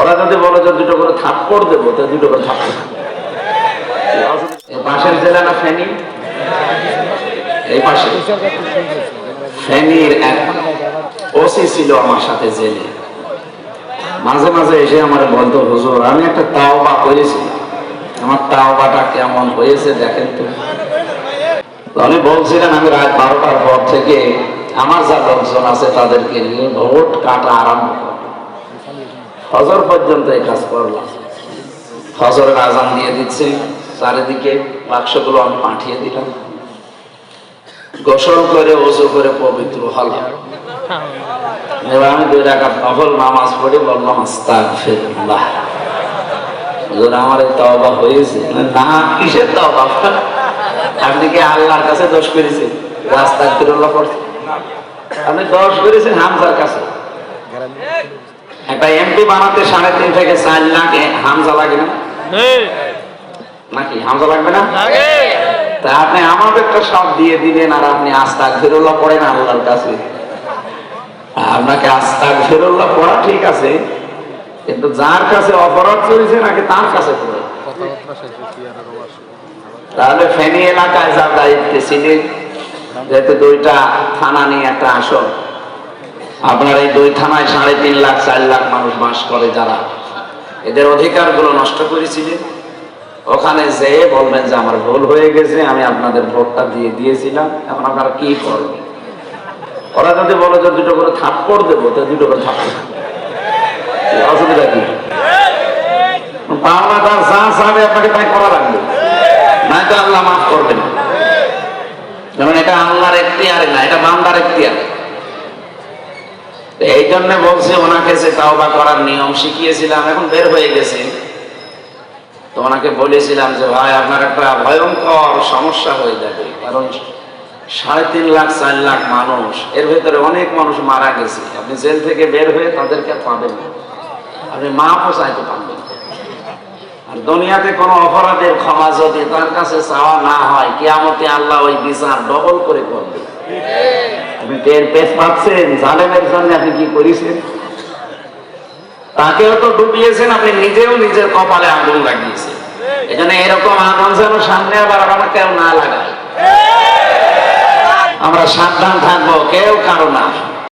ওরা যদি বলে যে দুটো করে থাপ্পড় দেবো, তো দুটো করে থাপ্পড় পাশের জেলা না ফেনী। এই পাশে। ফেনীর এক ওসি ছিল আমার সাথে জেলে। মাঝে মাঝে এসে আমার বলতো, হুজুর, আমি একটা তাওবা করেছি। আমার তাওবাটা কেমন হয়েছে দেখেন তো। আমি বলছিলেন, আমি রাত বারোটার পর থেকে আমার যা লোকজন আছে তাদেরকে নিয়ে ভোট কাটা আরম্ভ করব। ফজর পর্যন্ত এই কাজ করলাম। ফজরের আজান দিয়ে দিচ্ছে, চারিদিকে বাক্সগুলো আমি পাঠিয়ে দিলাম। গোসল করে ওজু করে পবিত্র এবার আমি দুই টাকা নফল নামাজ পড়ে, বললাম, আস্তাগফিরুল্লাহ। হুজুর, আমার এই তওবা হয়েছে। না, কিসের তওবা? আপনি কি আল্লাহর কাছে দোষ করেছেন? আস্তাগফিরুল্লাহ পড়ছেন আপনি দোষ করেছেন হামজার কাছে। একটা এমপি বানাতে সাড়ে তিন থেকে চার লাখ হামজা লাগে না? নাকি হামজা লাগবে না? তা আপনি আমাদেরটা সব দিয়ে দিবেন আর আপনি আস্তাক ফেরুল্লাহ পড়েন আল্লাহর কাছে। আপনাকে আস্তাক ফেরুল্লাহ পড়া ঠিক আছে কিন্তু যার কাছে অপরাধ চলেছে নাকি তার কাছে পড়ে? তাহলে ফেনী এলাকায় যার দায়িত্বে ছিলেন যেহেতু দুইটা থানা নিয়ে একটা আসন আপনার এই দুই থানায় সাড়ে তিন লাখ, চার লাখ মানুষ বাস করে যারা। এদের অধিকারগুলো নষ্ট করেছিলেন ওখানে যেয়ে বলবেন যে আমার ভুল হয়ে গেছে, আমি আপনাদের ভোটটা দিয়ে দিয়েছিলাম। এখন আপনারা কি করবেন? ওরা যদি বলে যে দুটো করে থাপ্পড় দেবো, তো দুটো করে থাপ্পড়। অসুবিধা কি? যা আল্লাহ মাফ করবেন। এটা আল্লাহর এখতিয়ারে না, এটা বান্দার এখতিয়ারে। এই জন্য বলছে, ওনাকে যে তাওবা করার নিয়ম শিখিয়েছিলাম, এখন বের হয়ে গেছে। তো ওনাকে বলেছিলাম যে, ভাই, আপনার একটা ভয়ঙ্কর সমস্যা হয়ে যাবে, কারণ সাড়ে তিন লাখ, চার লাখ মানুষ, এর ভেতরে অনেক মানুষ মারা গেছে। আপনি জেল থেকে বের হয়ে তাদেরকে পাবেন আপনি মাফও চাইতে পারবেন আর দুনিয়াতে কোনো অপরাধের ক্ষমা যদি তার কাছে চাওয়া না হয়, কিয়ামতে আল্লাহ ওই বিচার ডবল করে করবে। আপনি টের পেস পাচ্ছেন জালেমের জন্য আপনি কি করেছেন? তাকেও তো ডুবিয়েছেন, আপনি নিজেও নিজের কপালে আগুন লাগিয়েছেন। এখানে এরকম আগুন যেন সামনে আবার আমার কেউ না লাগায়। আমরা সাবধান থাকব, কেউ কারও না।